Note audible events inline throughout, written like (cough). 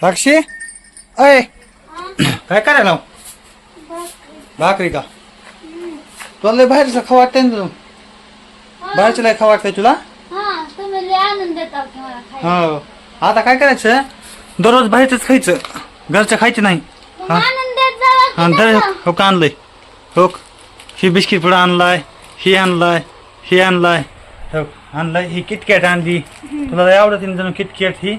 साक्षी अय काय करायला भाकरी का? तुला लय बाहेरचं खाऊ वाटतंय ना तुला? बाहेरचं लय खाऊ वाटतंय तुला? हा हो. आता काय करायचं? दररोज बाहेरच खायचं. घरचं खायचं नाही. हा. की आणलंय? हो ही बिस्किट पुडा आणलाय ही आणलाय ही आणलाय. हो आणलाय ही किटकॅट आणली. तुला आवडत जणू किटकॅट ही?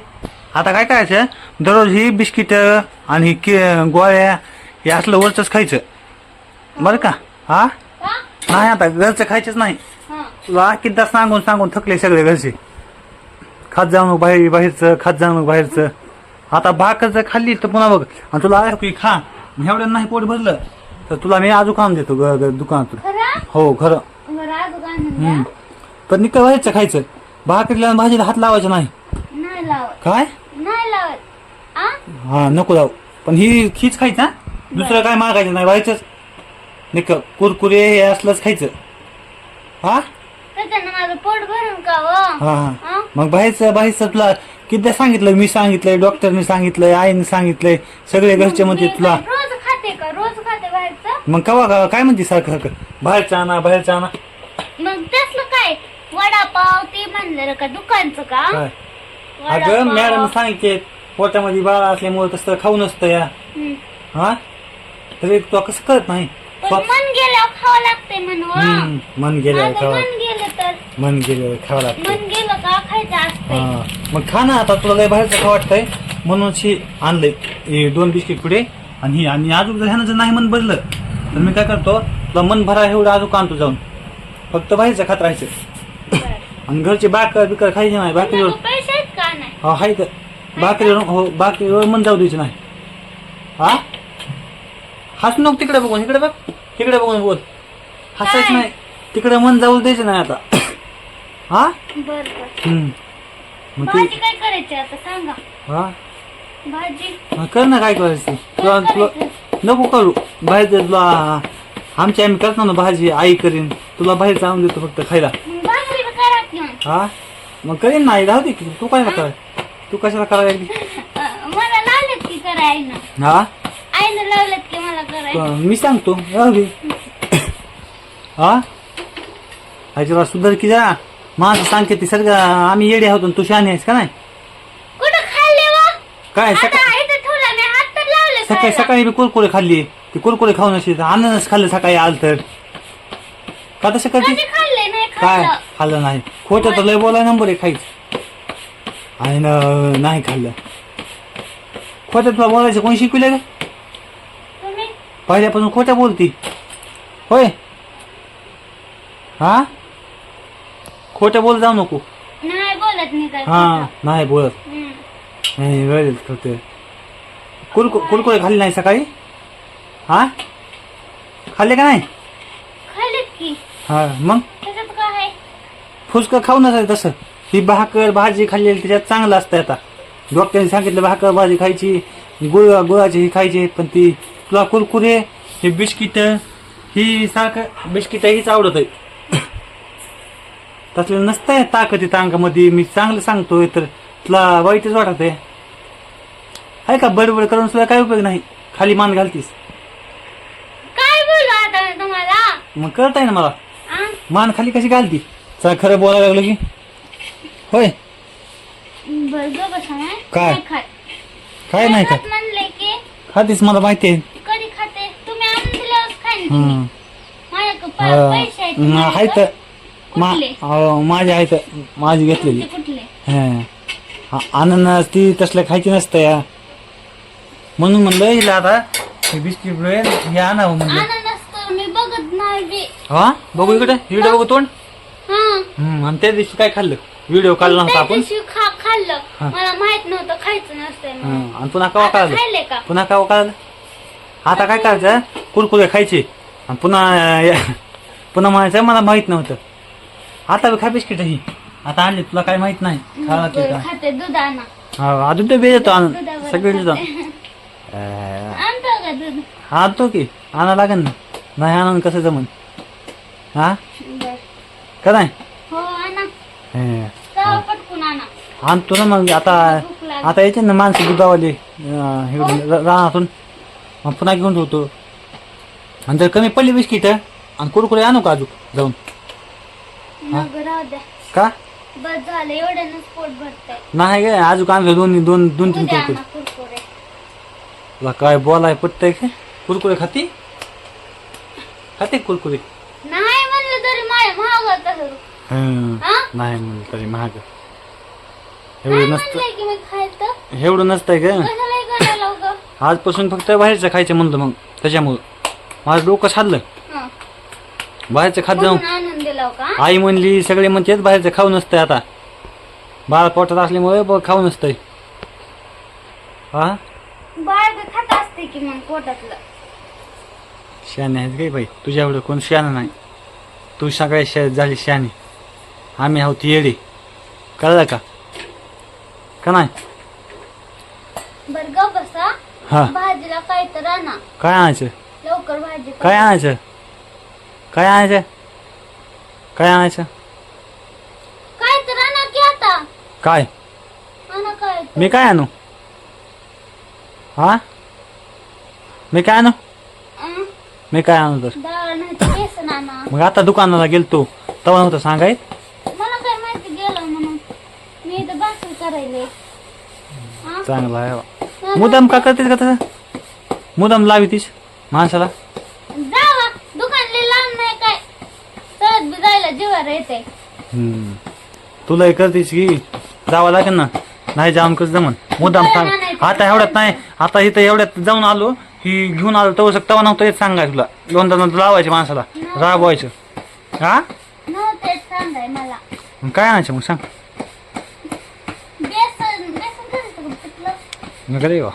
आता काय करायचं? दररोज ही बिस्किट आणि ही कि गोळ्या हे असलं वरचंच खायचं. बरं का? हा? नाही आता घरचं खायचंच नाही. तुला किती सांगून सांगून थकले सगळे घरचे. खात जाऊ नको बाहेर बाहेरचं खात जाऊ बाहेरचं. आता भाकर जर खाल्ली तर पुन्हा बघ आणि तुला आहे की खा. एवढ्या नाही पोट भरलं तर तुला मी अजून काम देतो दुकानातून. खरं? हो खरं. पण निका बाहेरचं खायचं. भाकरीला भाजीला हात लावायचा नाही. काय? लावत आ? हा नको लावू पण ही हीच खायचं हा? दुसरं काय मागायचं नाही बाहेरच निक कुरकुरे हे असलंच खायचं. हा? त्याच्यानं माझं पोट भरून का हा? हा हा? मग बाहेरचं बाहेरचं तुला किती सांगितलं मी सांगितलंय डॉक्टरने सांगितलंय आईने सांगितलंय सगळे घरचे म्हणते मी तुला. काय रोज खाते का? रोज खाते बाहेरचं? मग कवा का- काय म्हणते सारखं सारखं? बाहेरचं आणा बाहेरचं आणा. मग त्यातलं काय? वडापाव ते म्हणलं का दुकानचं का? काय? अगं. मॅडम सांगितले पोटामध्ये बाळ असल्यामुळे तसं खाऊ नसतं या. हा? तरी तू कसं करत नाही? मन गेल्यावर खावं लागते म्हणून हम्म, मन गेलं माझं खावा मन गेलं तर. मन गेलं खावं लागतं मन गेलं का खायचं असतंय. हा. मग खा ना आता तुला काही बाहेरचं खावं वाटतंय. म्हणून ही आणलंय. हे दोन बिस्किट पुढे आणि ही आणि अजून जर ह्यानं जर नाही मन भरलं तर मी काय करतो तुला मन भरा एवढं अजून आणतो जाऊन. फक्त बाहेरचं खात राहायचं. आणि घरचे बाकर बिकर खायचे नाही बाकरीवर तुझ्याकडे पैसे आहेत का नाही हो हाय तर बाकरीवर हो बाकरीवर मन जाऊ द्यायचं नाही. हा? हसू नको तिकडे बघून इकडे बघ. तिकडे बघून बोल. हसायचं? नाही. तिकडे मन जाऊ द्यायचं नाही आता. (coughs) हा? हम्म. मग ते काय करायची आता? सांगा. हा? भाजी. हा, कर ना काय करायचं तुला तुला नको करू. बाहेर तुला. आमची आम्ही करतो ना भाजी आई करीन. तुला बाहेर जाऊन देतो फक्त खायला. मग भाकरी करा की मग. हा? मग करीन ना आई. राहू दे की. तू काय कराय तू कशाला करायला मला लावलेत की करा आईनं. हा? आईनं लावलेत की मला करायचं तर मी सांगतो राहू दे. हा? आईच्या सुधार की जा. माझं सांगते ती सगळं. आम्ही येडे आहोत आणि तू शहाणी आहेस का नाही? कुठं खाल्ले वा? काय आता सकाळी इथं ठेवला मी हात तर लावले सकाळी खायला. सकाळी मी कुरकुरे खाल्ली. ती कुरकुरे खाऊन अशी अननस खाल्लं सकाळी आलं तर. का तसं करते? कधी खाल्ले? नाही काय खाल्लं. खाल्लं नाही. खोटं तर लय बोलाय नंबर आहे खाईच. आणि नाही खाल्लं. खोटं तुला बोलायचं कोणी शिकविलं का पहिल्यापासून खोटं बोलती? होय? हा? खोटं बोल जाऊ नको. नाही बोलत हा. नाही बोलत. नाही वेळ खोटे कुरकु कुरकुरे खाल्ले नाही सकाळी? हा? खाल्ले का नाही? हा मग? फुसकं खाऊ नसाय तसं. ही भाकर भाजी खाल्लेली त्याच्यात चांगलं असतं आता. डॉक्टरने सांगितलं भाकर भाजी खायची गुळ गुळाची ही खायची पण ती तुला कुरकुरे हे बिस्किट ही सारखं बिस्किट हीच आवडत आहे तसलं नसतंय ताकद येतं अंगामध्ये. मी चांगलं सांगतोय तर तुला वाईटच वाटत आहे आहे का बडबड करून सुद्धा काय उपयोग नाही? खाली मान घालतीस. काय बोलू आता मी तुम्हाला? मग कळत ना मला? मान खाली कशी घालती? चला खरं बोलायला लागलो की. होय. बरं गं बसा. काय? नाही खात. काय नाही का खात? म्हणले की खातीस मला माहिती आहे. कधी खाते? तुम्ही आणून दिल्यावर खाईन हम्म. तुम्ही. माझ्याकडे प- अं, पैसे आहेत हं, माझ्याकडे. आहेत. मा- कुठले? अं, माझे आहेत. माझी घेतलेली. कुठले कुठले? हं. आ- अननस ती तसलं खायची नसतं या. म्हणून म्हणलं हिला आता हे बिस्किट ब्रेड हे आणावं म्हणलं. अननस तर मी बघत नाही बी. हा? बघू इकडे. व्हिडिओ बघू तोंड. हा. हम्म, आणि त्या दिवशी काय खाल्लं? व्हिडिओ काढला नव्हता त्या आपण? दिवशी खा खाल्लं. हा. मला माहीत नव्हतं खायचं नसतंय म्हणून. हं, आणि पुन्हा कवा आता का? पुन्हा कवा कळालं? आता काय करायचं कुरकुरे खायचे. आणि पुन्हा पुन्हा म्हणायचं मला माहीत नव्हतं. आता बी खा बिस्किट ही. आता आणली तुला काय माहीत नाही. खावा की? खाते हा अजून ते बेज येतो आणून दुधावर सगळे देतो खाते. आणतो का दूध? आणतो की. आणा लागेल ना. नाही आणून कसं जमन? हा? बरं. का नाही हो आणा हे, जावा पटकून आणा आणतो ना मग आता आता यायचे ना माणसं दुधावाले हे रानातून. मग पुन्हा घेऊन ठेवतो आणि जर कमी पडली बिस्किट आणि कुरकुरे आणू का अजून जाऊन? का? नाही काय अजून आणलं दोन दोन दोन तीन कुरकुरे. तुला काय बोलाय पटतंय का? कुरकुरे खाती? खाते कुरकुरे? नाही म्हणलं तरी महाग नाही म्हणलं तरी महाग एवढं नसतं. एवढं नसतंय का? आजपासून फक्त बाहेरचं खायचं म्हणलं मग त्याच्यामुळं. माझं डोकं खाल्लं. हं. बाहेरचं खात दिला हो आई म्हणली सगळे म्हणतेच बाहेरचं खाऊ नसतंय आता. बाळ पोटात असल्यामुळे ब- खाऊ नसतंय. हा बाळ बी खात असते की मग पोटातलं? शहाणे आहेत काय बाई? तुझ्या एवढं कोण शहाणं नाही. तू सगळ्या झाली शहाणी. आम्ही आहोत येडे. कळलं का? का नाही? बर ग बसा. हा. भाजीला काय तर आणा. काय आणायचं? लवकर भाजी काय आणायचं? काय आणायचं? काय आणायचं? काय तर आणा की आता. काय? आणा काय तर. मी काय आणू? हा? मी काय आणू? अं, मी काय आणू तर? डाळ नाही तर बेसन आणा. मग आता दुकानाला गेलतो. तेव्हा नव्हतं सांगाय मला काय माहिती गेलं म्हणून मी इथं हा? चांगला आहे. मुदाम का करतेस का तसं? मुदाम लावितीस माणसाला? जावा दुकानले लांब नाही काय. चढत बी जायला जीवार येते. हम्म. तुला हे करतेस की जावं लागेल ना. नाही जाऊन कसं जमन. मुद्दाम सांग. आता एवढ्यात नाही. आता इथं एवढ्यात जाऊन आलो ही घेऊन आलो तेव्हा तवा नव्हतं येत सांगाय तुला. दोनदा लावायचे माणसाला. राबवायचं. हा? नव्हते सांगाय मला. मग काय आणायचं मग सांग बेसन बेसन करायचं का रे वा.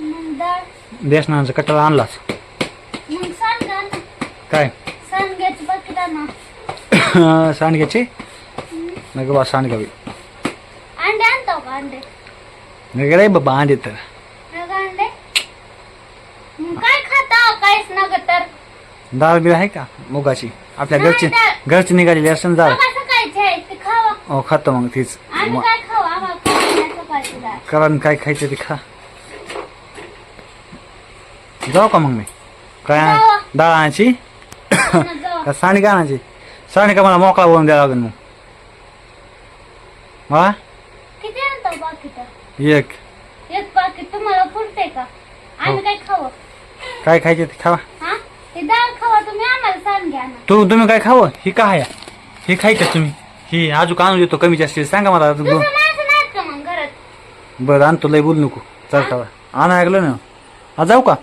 मग डाळ बेसनाचा कट्टा आणलाच. मग ना. काय? आणा (coughs) सांडग्याची? नग बा सांडगावी अंडे आणतो का अंडे? नग रे बाबा अंडे तर. नग अंडे? मग काय खाता? काहीच नग तर. डाळ बी आहे का? मुगाची. आपल्या नाही, घरची डाळ. घरची निघालेली असं डाळ सकाळ सकाळची आहे ते खावा. हो खातो मग तीच. मग काय खावा आम्हाला खावा नाही सकाळची डाळ कारण काय खायचं ते खा. जाऊ का मग मी? काय. डाळ आणायची मग जाऊ. का आणायची सांडगा मला मोकळा बोलून द्यावा लागेल मग. हा एक. एक पाकिट तुम्हाला पुरते का? आम्ही हो. काय खावं? काय खायचे ते खावा. हा? ते डाळ खावा तुम्ही आम्हाला सांगा ना. तू तुम्ही काय खावं? ही काय आहे? हे खायचं तुम्ही. ही अजून आणून देतो कमी जास्त. सांगा मला अजून. दुसरं दोन माणसं नाहीत का मग घरात बरं आणतो लय बोल नको. चालता का ऐकलं ना? हा जाऊ का?